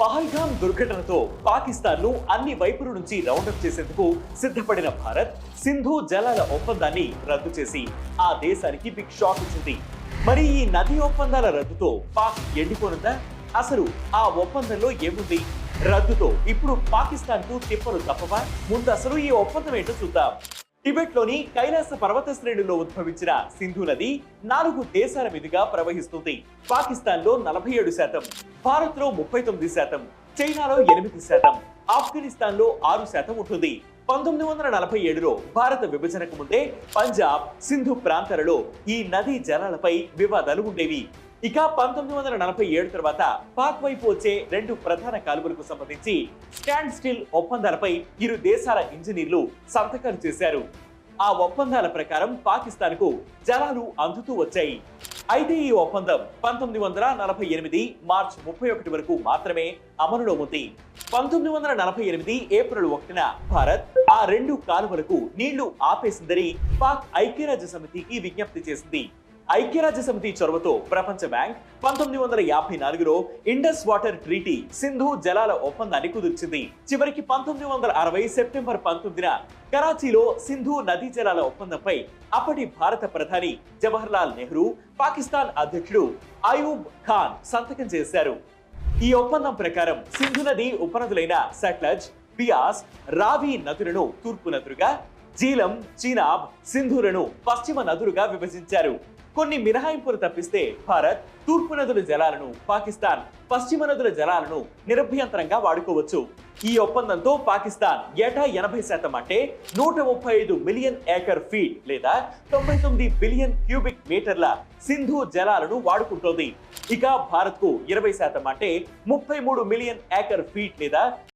పహల్గామ్ దుర్ఘటనతో పాకిస్తాన్ను అన్ని వైపుల నుంచి రౌండప్ చేసేందుకు సిద్ధపడిన భారత్ సింధు జలాల ఒప్పందాన్ని రద్దు చేసి ఆ దేశానికి బిగ్ షాక్ ఇచ్చింది. మరి ఈ నది ఒప్పందాల రద్దుతో పాక్ ఎండిపోనుందా? అసలు ఆ ఒప్పందంలో ఏముంది? రద్దుతో ఇప్పుడు పాకిస్తాన్కు తిప్పలు తప్పవా? ముందు అసలు ఈ ఒప్పందం ఏంటో చూద్దాం. టిబెట్లోని కైలాస పర్వత శ్రేణిలో ఉద్భవించిన సింధు నది నాలుగు దేశాల మీదుగా ప్రవహిస్తుంది. పాకిస్తాన్లో నలభై ఏడు శాతం భారత్లో ముప్పై తొమ్మిది శాతం చైనాలో ఎనిమిది శాతం ఆఫ్ఘనిస్తాన్లో ఆరు శాతం ఉంటుంది. పంతొమ్మిది వందల నలభై ఏడులో భారత విభజనకు ముందే పంజాబ్ సింధు ప్రాంతాలలో ఈ నదీ జలాలపై వివాదాలు ఉండేవి. ఇక పంతొమ్మిది వందల నలభై ఏడు తర్వాత పాక్ వైపు వచ్చే రెండు ప్రధాన కాలువలకు సంబంధించి స్టాండ్ స్టిల్ ఒప్పందాలపై ఇరు దేశాల ఇంజనీర్లు సంతకాలు చేశారు. ఆ ఒప్పందాల ప్రకారం పాకిస్తాన్కు జలాలు అందుతూ వచ్చాయి. అయితే ఈ ఒప్పందం పంతొమ్మిది వందల నలభై ఎనిమిది మార్చ్ ముప్పై ఒకటి వరకు మాత్రమే అమలులో ఉంది. పంతొమ్మిది వందల నలభై ఎనిమిది ఏప్రిల్ ఒకటిన భారత్ ఆ రెండు కాలువలకు నీళ్ళు ఆపేసిందని పాక్ ఐక్యరాజ్య సమితికి విజ్ఞప్తి చేసింది. ఐక్యరాజ్య సమితి చొరవతో ప్రపంచ బ్యాంక్ పంతొమ్మిది వందల యాభై నాలుగులో ఇండస్ వాటర్ ట్రీటీ సింధు జలాల ఒప్పందాన్ని కుదిర్చింది. చివరికి పంతొమ్మిది వందల అరవై సెప్టెంబర్ పంతొమ్మిదిన కరాచీలో సింధు నదీ జలాల ఒప్పందంపై అప్పటి భారత ప్రధాని జవహర్ లాల్ నెహ్రూ పాకిస్తాన్ అధ్యక్షుడు అయూబ్ ఖాన్ సంతకం చేశారు. ఈ ఒప్పందం ప్రకారం సింధు నది ఉపనదులైన సట్లజ్ బియాస్ రావి నదులను తూర్పు నదులుగా జీలం చీనాబ్ సింధులను పశ్చిమ నదులుగా విభజించారు. కొన్ని మినహాయింపులు తప్పిస్తే భారత్ తూర్పు నదుల జలాలను పాకిస్తాన్ పశ్చిమ నదుల జలాలను నిరభ్యంతరంగా వాడుకోవచ్చు. ఈ ఒప్పందంతో పాకిస్తాన్ ఏటా ఎనభై శాతం అంటే నూట ముప్పై ఐదు మిలియన్ ఏకర్ ఫీట్ లేదా తొంభై తొమ్మిది బిలియన్ క్యూబిక్ మీటర్ల సింధు జలాలను వాడుకుంటోంది. ఇక భారత్కు ఇరవై శాతం అంటే ముప్పై మూడు మిలియన్ ఏకర్ ఫీట్ లేదా